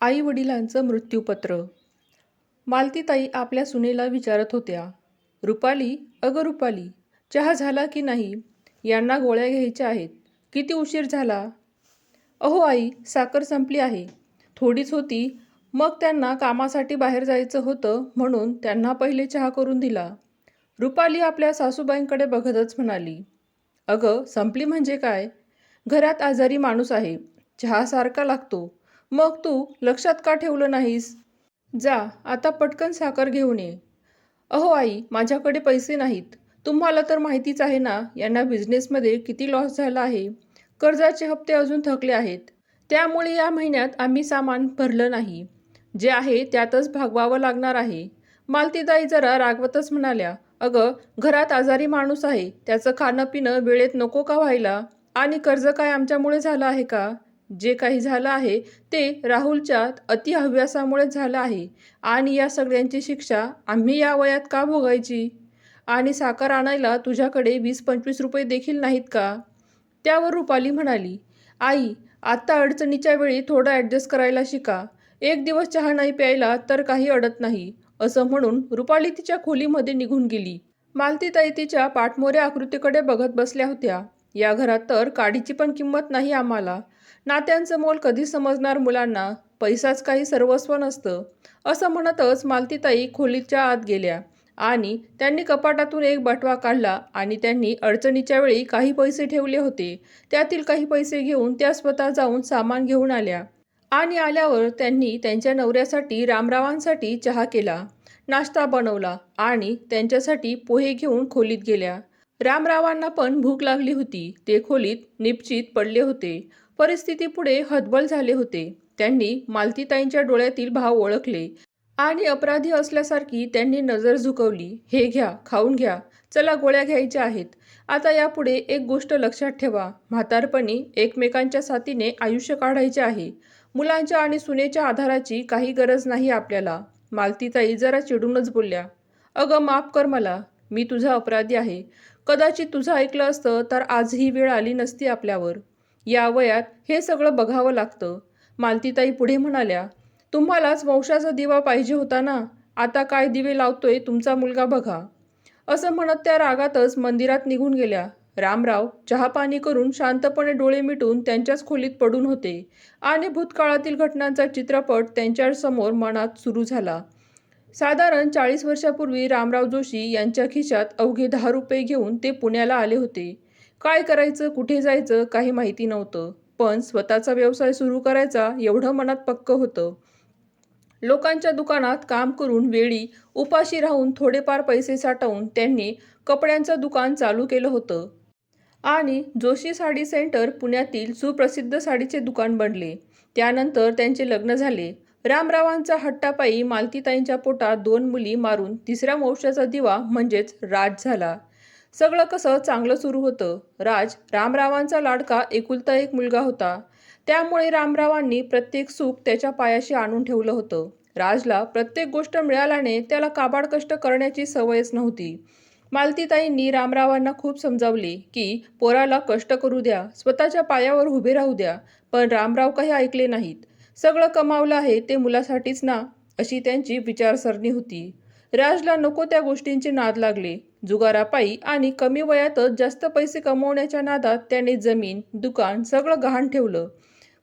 आई वडिलांचं मृत्यूपत्र. मालतीताई आपल्या सुनेला विचारत होत्या रुपाली अगं रुपाली चहा झाला की नाही? यांना गोळ्या घ्यायच्या आहेत. किती उशीर झाला? अहो आई साखर संपली आहे. थोडीच होती. मग त्यांना कामासाठी बाहेर जायचं होतं म्हणून त्यांना पहिले चहा करून दिला. रुपाली आपल्या सासूबाईंकडे बघतच म्हणाली अगं संपली म्हणजे काय? घरात आजारी माणूस आहे. चहा सारखा लागतो. मग तू लक्षात का ठेवलं नाहीस? जा आता पटकन साखर घेऊन ये. अहो आई माझ्याकडे पैसे नाहीत. तुम्हाला तर माहितीच आहे ना यांना बिझनेसमध्ये किती लॉस झाला आहे. कर्जाचे हप्ते अजून थकले आहेत. त्यामुळे या महिन्यात आम्ही सामान भरलं नाही. जे आहे त्यातच भागवावं लागणार आहे. मालतीदाई जरा रागवतच म्हणाल्या अगं घरात आजारी माणूस आहे. त्याचं खाणं पिणं वेळेत नको का व्हायला? आणि कर्ज काय आमच्यामुळे झालं आहे का? जे काही झालं आहे ते राहुलच्या अतिहव्यासामुळे झालं आहे. आणि या सगळ्यांची शिक्षा आम्ही या वयात का भोगायची? आणि साखर आणायला तुझ्याकडे वीस पंचवीस रुपये देखील नाहीत का? त्यावर रुपाली म्हणाली आई आत्ता अडचणीच्या वेळी थोडं ॲडजस्ट करायला शिका. एक दिवस चहा नाही प्यायला तर काही अडत नाही. असं म्हणून रुपाली तिच्या खोलीमध्ये निघून गेली. मालतीताई तिच्या पाठमोऱ्या आकृतीकडे बघत बसल्या होत्या. या घरात तर काडीची पण किंमत नाही आम्हाला. नात्यांचं मोल कधी समजणार मुलांना? पैसाच काही सर्वस्व नसतं. असं म्हणतच मालतीताई खोलीच्या आत गेल्या आणि त्यांनी कपाटातून एक बटवा काढला आणि त्यांनी अडचणीच्या वेळी काही पैसे ठेवले होते. त्यातील काही पैसे घेऊन त्या स्वतः जाऊन सामान घेऊन आल्या आणि आल्यावर त्यांनी त्यांच्या नवऱ्यासाठी रामरावांसाठी चहा केला नाश्ता बनवला आणि त्यांच्यासाठी पोहे घेऊन खोलीत गेल्या. रामरावांना पण भूक लागली होती. ते खोलीत निपचित पडले होते. परिस्थिती पुढे हतबल झाले होते. त्यांनी मालतीताईंच्या डोळ्यातील भाव ओळखले. आणि अपराधी असल्यासारखी त्यांनी नजर झुकवली. हे घ्या खाऊन घ्या. चला गोळ्या घ्यायच्या आहेत. आता यापुढे एक गोष्ट लक्षात ठेवा. म्हातारपणी एकमेकांच्या साथीने आयुष्य काढायचे आहे. मुलांच्या आणि सुनेच्या आधाराची काही गरज नाही आपल्याला. मालतीताई जरा चिडूनच बोलल्या. अगं माफ कर मला. मी तुझा अपराधी आहे. कदाचित तुझं ऐकलं असतं तर आज ही वेळ आली नसती आपल्यावर. या वयात हे सगळं बघावं लागतं. मालतीताई पुढे म्हणाल्या तुम्हालाच वंशाचा दिवा पाहिजे होता ना? आता काय दिवे लावतोय तुमचा मुलगा बघा. असं म्हणत त्या रागातच मंदिरात निघून गेल्या. रामराव चहापाणी करून शांतपणे डोळे मिटून त्यांच्याच खोलीत पडून होते आणि भूतकाळातील घटनांचा चित्रपट त्यांच्यासमोर मनात सुरू झाला. साधारण चाळीस वर्षापूर्वी रामराव जोशी यांच्या खिशात अवघे दहा रुपये घेऊन ते पुण्याला आले होते. काय करायचं कुठे जायचं काही माहिती नव्हतं. पण स्वतःचा व्यवसाय सुरू करायचा एवढं मनात पक्क होतं. लोकांच्या दुकानात काम करून वेळी उपाशी राहून थोडेफार पैसे साठवून त्यांनी कपड्यांचं दुकान चालू केलं होतं. आणि जोशी साडी सेंटर पुण्यातील सुप्रसिद्ध साडीचे दुकान बनले. त्यानंतर त्यांचे लग्न झाले. रामरावांचा हट्टापायी मालतीताईंच्या पोटात दोन मुली मारून तिसऱ्या वंशाचा दिवा म्हणजेच राज झाला. सगळं कसं चांगलं सुरू होतं? राज रामरावांचा लाडका एकुलता एक मुलगा होता. त्यामुळे रामरावांनी प्रत्येक सुख त्याच्या पायाशी आणून ठेवलं होतं. राजला प्रत्येक गोष्ट मिळाल्याने त्याला काबाड कष्ट करण्याची सवयच नव्हती. मालतीताईंनी रामरावांना खूप समजावले की पोराला कष्ट करू द्या स्वतःच्या पायावर उभे राहू द्या पण रामराव काही ऐकले नाहीत. सगळं कमावलं आहे ते मुलासाठीच ना? अशी त्यांची विचारसरणी होती. राजला नको त्या गोष्टींची नाद लागले. जुगारापायी आणि कमी वयातच जास्त पैसे कमवण्याच्या नादात त्याने जमीन दुकान सगळं गहाण ठेवलं.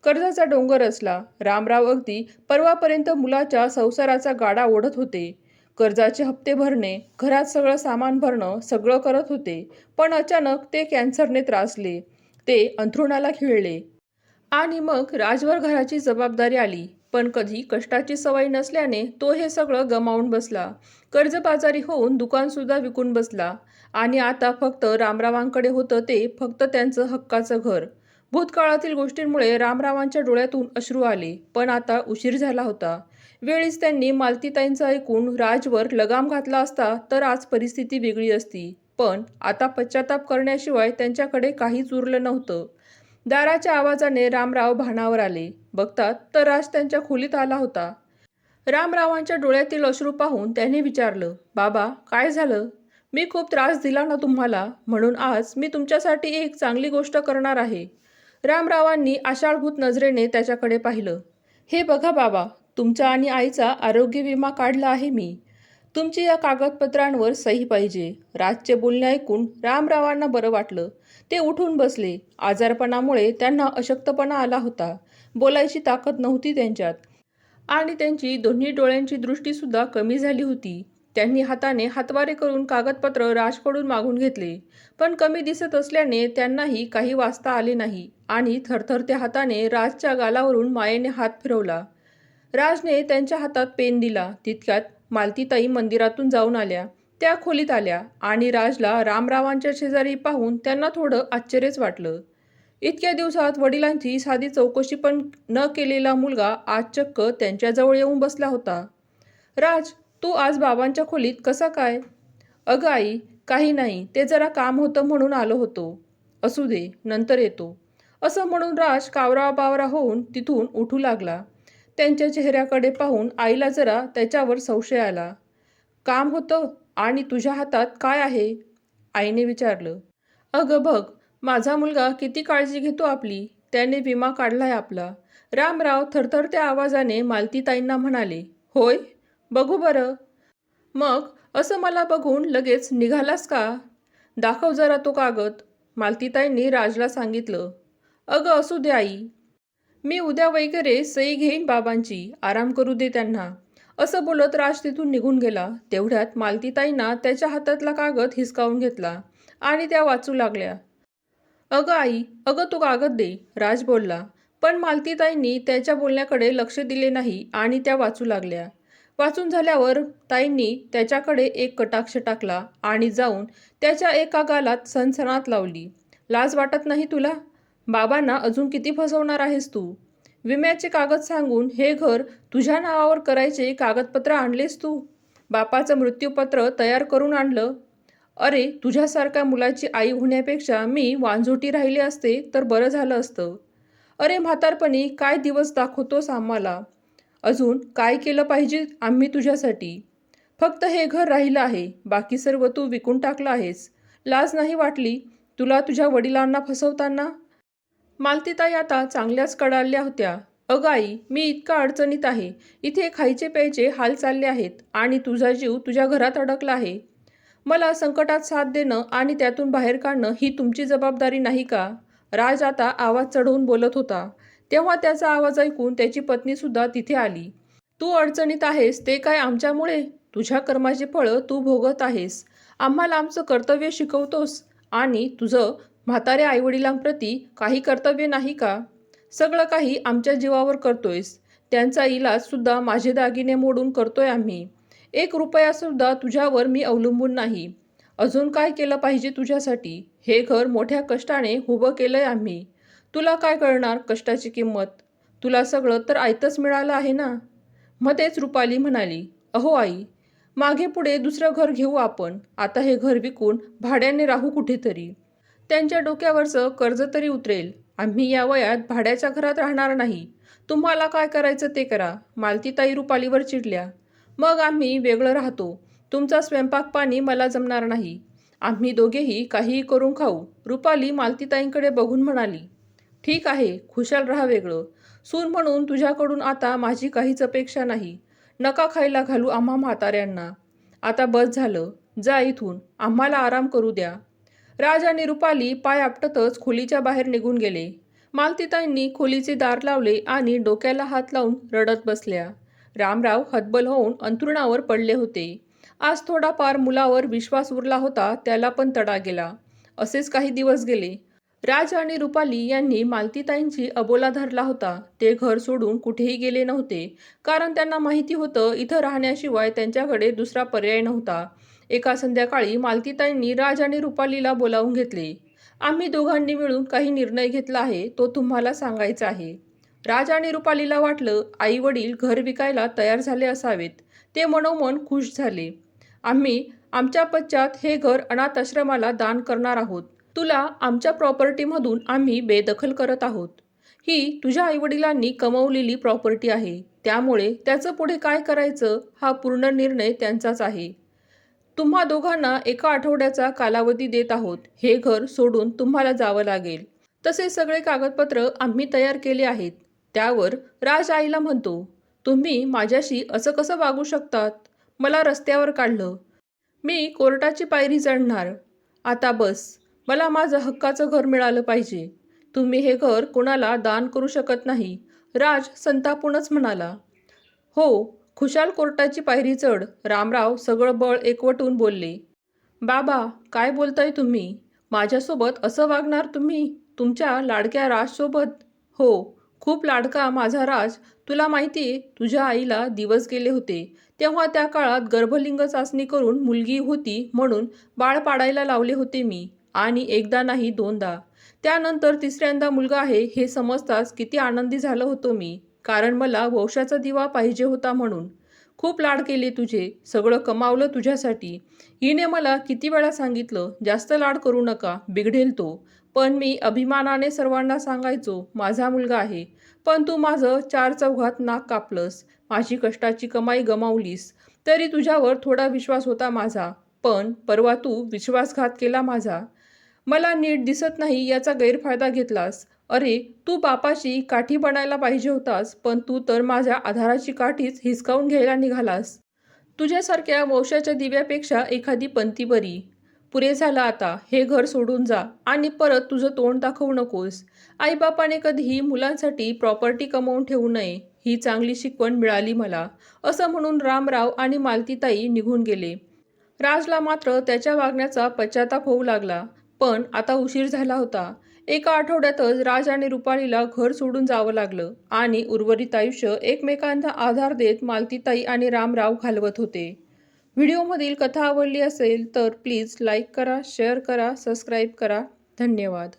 कर्जाचा डोंगर असला रामराव अगदी परवापर्यंत मुलाच्या संसाराचा गाडा ओढत होते. कर्जाचे हप्ते भरणे घरात सगळं सामान भरणं सगळं करत होते पण अचानक ते कॅन्सरने त्रासले. ते अंथरुणाला खिळले. आणि मग राजवर घराची जबाबदारी आली. पण कधी कष्टाची सवय नसल्याने तो हे सगळं गमावून बसला. कर्जबाजारी होऊन दुकानसुद्धा विकून बसला. आणि आता फक्त रामरावांकडे होतं ते फक्त त्यांचं हक्काचं घर. भूतकाळातील गोष्टींमुळे रामरावांच्या डोळ्यातून अश्रू आले पण आता उशीर झाला होता. वेळीच त्यांनी मालतीताईंचं ऐकून राजवर लगाम घातला असता तर आज परिस्थिती वेगळी असती. पण आता पश्चाताप करण्याशिवाय त्यांच्याकडे काहीच उरलं नव्हतं. दाराच्या आवाजाने रामराव भानावर आले. बघतात तर राज त्यांच्या खोलीत आला होता. रामरावांच्या डोळ्यातील अश्रू पाहून त्याने विचारलं बाबा काय झालं? मी खूप त्रास दिला ना तुम्हाला? म्हणून आज मी तुमच्यासाठी एक चांगली गोष्ट करणार आहे. रामरावांनी आषाढभूत नजरेने त्याच्याकडे पाहिलं. हे बघा बाबा तुमच्या आणि आईचा आरोग्य विमा काढला आहे मी. तुमची या कागदपत्रांवर सही पाहिजे. राजचे बोलणे ऐकून रामरावांना बरं वाटलं. ते उठून बसले. आजारपणामुळे त्यांना अशक्तपणा आला होता. बोलायची ताकद नव्हती त्यांच्यात. आणि त्यांची दोन्ही डोळ्यांची दृष्टीसुद्धा कमी झाली होती. त्यांनी हाताने हातवारे करून कागदपत्र राजकडून मागून घेतले. पण कमी दिसत असल्याने त्यांनाही काही वाचता आले नाही आणि थरथरत्या हाताने राजच्या गालावरून मायेने हात फिरवला. राजने त्यांच्या हातात पेन दिला. तितक्यात मालतीताई मंदिरातून जाऊन आल्या. त्या खोलीत आल्या आणि राजला रामरावांच्या शेजारी पाहून त्यांना थोडं आश्चर्यच वाटलं. इतक्या दिवसात वडिलांची साधी चौकशी पण न केलेला मुलगा आज चक्क त्यांच्याजवळ येऊन बसला होता. राज तू आज बाबांच्या खोलीत कसा काय? अगं आई काही नाही ते जरा काम होतं म्हणून आलो होतो. असू दे नंतर येतो. असं म्हणून राज कावरा बावरा होऊन तिथून उठू लागला. त्यांच्या चेहऱ्याकडे पाहून आईला जरा त्याच्यावर संशय आला. काम होतं आणि तुझ्या हातात काय आहे? आईने विचारलं. अगं बघ माझा मुलगा किती काळजी घेतो आपली. त्याने विमा काढलाय आपला. रामराव थरथरत्या आवाजाने मालतीताईंना म्हणाले होय? बघू बरं. मग असं मला बघून लगेच निघालास का? दाखव जरा तो कागद. मालतीताईंनी राजला सांगितलं. अगं असू दे आई मी उद्या वगैरे सई घेईन बाबांची आराम करू दे त्यांना. असं बोलत राज तिथून निघून गेला. तेवढ्यात मालतीताईंना त्याच्या हातातला कागद हिसकावून घेतला आणि त्या वाचू लागल्या. अगं आई अगं तू कागद दे राज बोलला. पण मालतीताईंनी त्याच्या बोलण्याकडे लक्ष दिले नाही आणि त्या वाचू लागल्या. वाचून झाल्यावर ताईंनी त्याच्याकडे एक कटाक्ष टाकला आणि जाऊन त्याच्या एका गालात सनसनात लावली. लाज वाटत नाही तुला? बाबांना अजून किती फसवणार आहेस तू? विम्याचे कागद सांगून हे घर तुझ्या नावावर करायचे कागदपत्र आणलेस तू? बापाचं मृत्यूपत्र तयार करून आणलं? अरे तुझ्यासारख्या मुलाची आई होण्यापेक्षा मी वांझोटी राहिले असते तर बरं झालं असतं. अरे म्हातारपणी काय दिवस दाखवतोस आम्हाला? अजून काय केलं पाहिजे आम्ही तुझ्यासाठी? फक्त हे घर राहिलं आहे बाकी सर्व तू विकून टाकलं आहेस. लाज नाही वाटली तुला तुझ्या वडिलांना फसवताना? मालतीताई आता चांगल्याच कडाळल्या होत्या. अगं आई मी इतका अडचणीत आहे. इथे खायचे प्यायचे हाल चालले आहेत आणि तुझा जीव तुझ्या घरात अडकला आहे. मला संकटात साथ देणं आणि त्यातून बाहेर काढणं ही तुमची जबाबदारी नाही का? राज आता आवाज चढवून बोलत होता. तेव्हा त्याचा आवाज ऐकून त्याची पत्नीसुद्धा तिथे आली. तू अडचणीत आहेस ते काय आमच्यामुळे? तुझ्या कर्माची फळं तू भोगत आहेस. आम्हाला आमचं कर्तव्य शिकवतोस आणि तुझं म्हाताऱ्या आईवडिलांप्रती काही कर्तव्य नाही का? सगळं काही आमच्या जीवावर करतोयस. त्यांचा इलाजसुद्धा माझे दागिने मोडून करतोय आम्ही. एक रुपयासुद्धा तुझ्यावर मी अवलंबून नाही. अजून काय केलं पाहिजे तुझ्यासाठी? हे घर मोठ्या कष्टाने उभं केलंय आम्ही. तुला काय कळणार कष्टाची किंमत? तुला सगळं तर आयतच मिळालं आहे ना? मध्येच रुपाली म्हणाली अहो आई मागे पुढे दुसरं घर घेऊ आपण. आता हे घर विकून भाड्याने राहू कुठेतरी. त्यांच्या डोक्यावरचं कर्ज तरी उतरेल. आम्ही या वयात भाड्याच्या घरात राहणार नाही. तुम्हाला काय करायचं ते करा. मालतीताई रुपालीवर चिडल्या. मग आम्ही वेगळं राहतो. तुमचा स्वयंपाक पाणी मला जमणार नाही. आम्ही दोघेही काहीही करून खाऊ. रुपाली मालतीताईंकडे बघून म्हणाली ठीक आहे खुशाल राहा वेगळं. सून म्हणून तुझ्याकडून आता माझी काहीच अपेक्षा नाही. नका खायला घालू आम्हा म्हाताऱ्यांना. आता बस झालं. जा इथून. आम्हाला आराम करू द्या. राज आणि रुपाली पाय आपटतच खोलीच्या बाहेर निघून गेले. मालतीताईंनी खोलीचे दार लावले आणि डोक्याला हात लावून रडत बसल्या. रामराव हतबल होऊन अंतरुणावर पडले होते. आज थोडाफार मुलावर विश्वास उरला होता त्याला पण तडा गेला. असेच काही दिवस गेले. राज आणि रुपाली यांनी मालतीताईंची अबोला धरला होता. ते घर सोडून कुठेही गेले नव्हते. कारण त्यांना माहिती होतं इथं राहण्याशिवाय त्यांच्याकडे दुसरा पर्याय नव्हता. एका संध्याकाळी मालतीताईंनी राज आणि रुपालीला बोलावून घेतले. आम्ही दोघांनी मिळून काही निर्णय घेतला आहे तो तुम्हाला सांगायचा आहे राज आणि रुपालीला वाटलं आई वडील घर विकायला तयार झाले असावेत. ते मनोमन खुश झाले. आम्ही आमच्या पश्चात हे घर अनाथ आश्रमाला दान करणार आहोत. तुला आमच्या प्रॉपर्टीमधून आम्ही बेदखल करत आहोत. ही तुझ्या आईवडिलांनी कमवलेली प्रॉपर्टी आहे. त्यामुळे त्याचं पुढे काय करायचं हा पूर्ण निर्णय त्यांचाच आहे. तुम्हा दोघांना एका आठवड्याचा कालावधी देत आहोत. हे घर सोडून तुम्हाला जावं लागेल. तसे सगळे कागदपत्र आम्ही तयार केले आहेत. त्यावर राज आईला म्हणतो तुम्ही माझ्याशी असं कसं वागू शकतात? मला रस्त्यावर काढलं. मी कोर्टाची पायरी चढणार. आता बस. मला माझं हक्काचं घर मिळालं पाहिजे. तुम्ही हे घर कोणाला दान करू शकत नाही. राज संतापूनच म्हणाला हो खुशाल कोर्टाची पायरी चढ. रामराव सगळं बळ एकवटून बोलले. बाबा काय बोलताय तुम्ही? माझ्यासोबत असं वागणार तुम्ही? तुमच्या लाडक्या राजसोबत? हो खूप लाडका माझा राज. तुला माहिती आहे तुझ्या आईला दिवस गेले होते. तेव्हा त्या काळात गर्भलिंग चाचणी करून मुलगी होती म्हणून बाळ पाडायला लावले होते मी. आणि एकदा नाही दोनदा. त्यानंतर तिसऱ्यांदा मुलगा आहे हे समजताच किती आनंदी झालो होतो मी. कारण मला वंशाचा दिवा पाहिजे होता म्हणून. खूप लाड केले तुझे सगळं कमावलं तुझ्यासाठी. हिने मला किती वेळा सांगितलं जास्त लाड करू नका बिघडेल तो. पण मी अभिमानाने सर्वांना सांगायचो माझा मुलगा आहे. पण तू माझं चार चौघात नाक कापलंस माझी कष्टाची कमाई गमावलीस. तरी तुझ्यावर थोडा विश्वास होता माझा. पण परवा तू विश्वासघात केला माझा. मला नीट दिसत नाही याचा गैरफायदा घेतलास. अरे तू बापाची काठी बनायला पाहिजे होतास पण तू तर माझ्या आधाराची काठीच हिसकावून घ्यायला निघालास. तुझ्यासारख्या वंशाच्या दिव्यापेक्षा एखादी पंथी बरी. पुरे झालं आता हे घर सोडून जा आणि परत तुझं तोंड दाखवू नकोस. आईबापाने कधीही मुलांसाठी प्रॉपर्टी कमवून ठेवू नये ही चांगली शिकवण मिळाली मला असं म्हणून रामराव आणि मालतीताई निघून गेले. राजला मात्र त्याच्या वागण्याचा पश्चाताप होऊ लागला पण आता उशीर झाला होता. एका आठवड्यातच राज आणि रुपालीला घर सोडून जावं लागलं आणि उर्वरित आयुष्य एकमेकांना आधार देत मालतीताई आणि रामराव घालवत होते. व्हिडिओमधील कथा आवडली असेल तर प्लीज लाईक करा शेअर करा सबस्क्राईब करा. धन्यवाद.